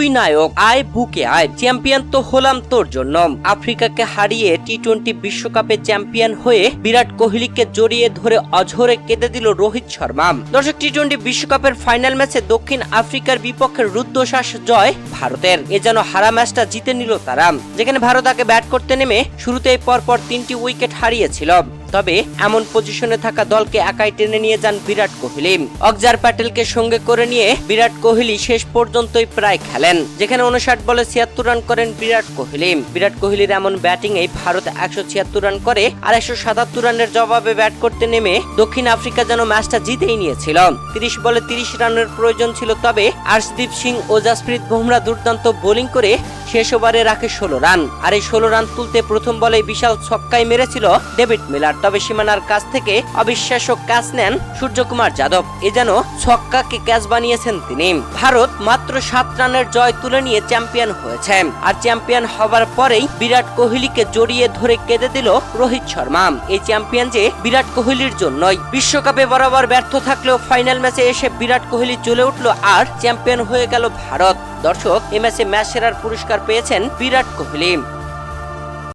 দুই নায়ক আয় বুকে আয় চ্যাম্পিয়ন তো হলাম তোর জন্য। আফ্রিকাকে হারিয়ে টি টোয়েন্টি বিশ্বকাপে চ্যাম্পিয়ন হয়ে বিরাট কোহলিকে জড়িয়ে ধরে অঝরে কেঁদে দিল রোহিত শর্মা। দর্শক টি টোয়েন্টি বিশ্বকাপের ফাইনাল ম্যাচে দক্ষিণ আফ্রিকার বিপক্ষে রুদ্ধশ্বাস জয় ভারতের। এ যেন হারা ম্যাচটা জিতে নিল তারা। যেখানে ভারত আগে ব্যাট করতে নেমে শুরুতেই পরপর তিনটি উইকেট হারিয়েছিল। তবে এমন পজিশনে থাকা দলকে একাই টেনে নিয়ে যান বিরাট কোহলি। অকজার প্যাটেলকে সঙ্গে করে নিয়ে বিরাট কোহলি শেষ পর্যন্তই প্রায় খেলেন, যেখানে উনষাট বলে ছিয়াত্তর রান করেন বিরাট কোহলি। বিরাট কোহলির এমন ব্যাটিং এই ভারত একশো ছিয়াত্তর রান করে আর একশো সাতাত্তর রানের জবাবে ব্যাট করতে নেমে দক্ষিণ আফ্রিকা যেন ম্যাচটা জিতেই নিয়েছিল। তিরিশ বলে তিরিশ রানের প্রয়োজন ছিল, তবে আর্শদীপ সিং ও জাসপ্রীত বুমরা দুর্দান্ত বোলিং করে শেষ ওভারে রাখে ষোলো রান। আর এই ষোলো রান তুলতে প্রথম বলে বিশাল ছক্কায় মেরেছিল ডেভিড মিলার। তবে সীমানার কাছ থেকে অবিশ্বাস্য ক্যাচ নেন সূর্যকুমার যাদব। এ যেন ছক্কাকে ক্যাচ বানিয়েছেন তিনি। ভারত মাত্র সাত রানের জয় তুলে নিয়ে চ্যাম্পিয়ন হয়েছে। আর চ্যাম্পিয়ন হবার পরেই বিরাট কোহলিকে জড়িয়ে ধরে কেঁদে দিল রোহিত শর্মা। এই চ্যাম্পিয়ন যে বিরাট কোহলির জন্যই। বিশ্বকাপে বরাবর ব্যর্থ থাকলেও ফাইনাল ম্যাচে এসে বিরাট কোহলি চলে উঠল আর চ্যাম্পিয়ন হয়ে গেল ভারত। দর্শক, এ ম্যাচে ম্যাচ সেরার পুরস্কার পেয়েছেন বিরাট কোহলি।